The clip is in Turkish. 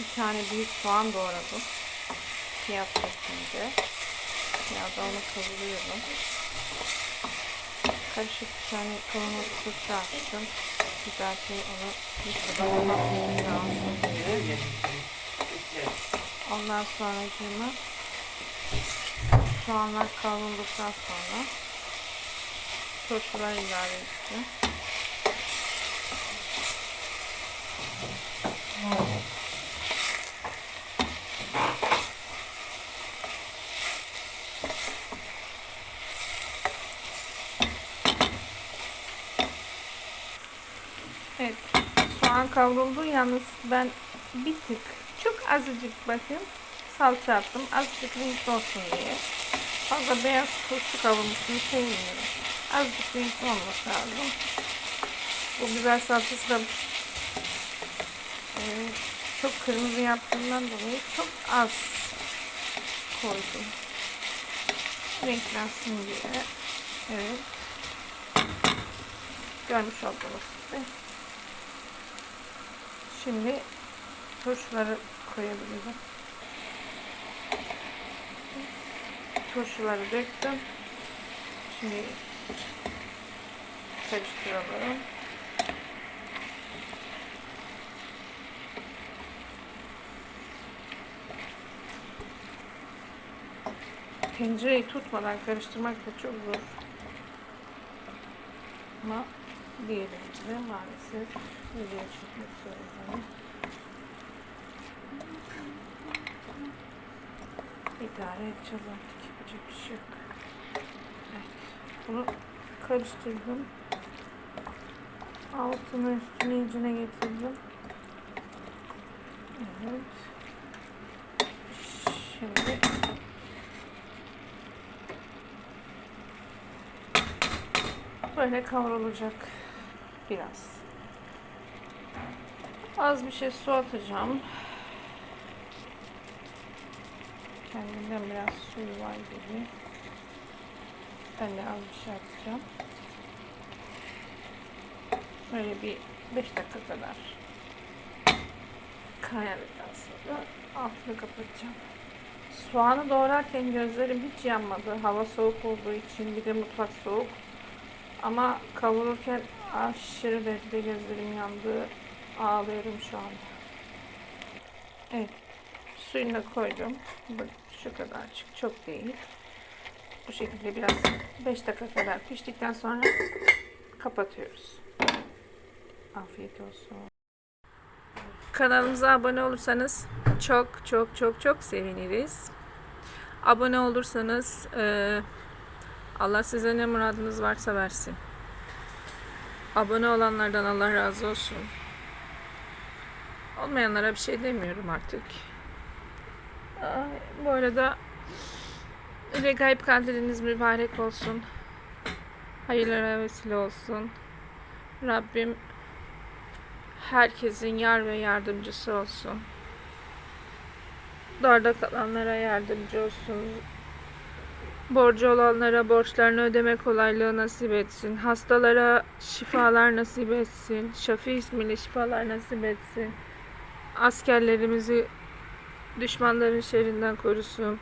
Bir tane büyük soğan doğradım. Piyaz şeklinde. Piyazla onu kavuruyorum. Karışık bir tane kavanoz fırça açtım. Güzelce onu bir kadar alsın diye. Ondan sonra cıma soğanlar kavrulduktan sonra turşular ilave ettim. Evet. Soğan kavruldu. Yalnız ben bir tık çok azıcık bakın salça attım. Azıcık renkli olsun diye. Fazla beyaz turşu kavrulmasını sevmiyorum. Azıcık renkli olması lazım. Bu biber salçası da çok kırmızı yaptığımdan dolayı çok az koydum. Renklensin diye. Evet. Görmüş olduğunuz. Şimdi turşuları koyabilirim. Turşuları döktüm. Şimdi karıştıralım. Tencereyi tutmadan karıştırmak da çok zor. Ama diğerinde maalesef video çekmek zorundayım. İdare edeceğiz artık. Yapacak bir şey yok. Evet. Bunu karıştırdım. Altını üstünü iyicine getirdim. Evet. Şimdi böyle kavrulacak biraz. Az bir şey su atacağım. Kendimden biraz suyu var gibi. Ben de az bir şey atacağım. Böyle bir 5 dakika kadar kaynadıktan sonra altını kapatacağım. Soğanı doğrarken gözlerim hiç yanmadı. Hava soğuk olduğu için bir de mutfak soğuk. Ama kavururken aşırı derecede gözlerim yandı. Ağlıyorum şu anda. Evet. Suyunu da koydum. Bak şu kadarcık. Çok değil. Bu şekilde biraz 5 dakika kadar piştikten sonra kapatıyoruz. Afiyet olsun. Kanalımıza abone olursanız çok çok çok çok seviniriz. Abone olursanız eee Allah size ne muradınız varsa versin. Abone olanlardan Allah razı olsun. Olmayanlara bir şey demiyorum artık. Bu arada Regaip kandiliniz mübarek olsun. Hayırlara vesile olsun. Rabbim herkesin yar ve yardımcısı olsun. Darda kalanlara yardımcı olsun. Borcu olanlara borçlarını ödeme kolaylığı nasip etsin. Hastalara şifalar nasip etsin. Şafi ismiyle şifalar nasip etsin. Askerlerimizi düşmanların şerrinden korusun.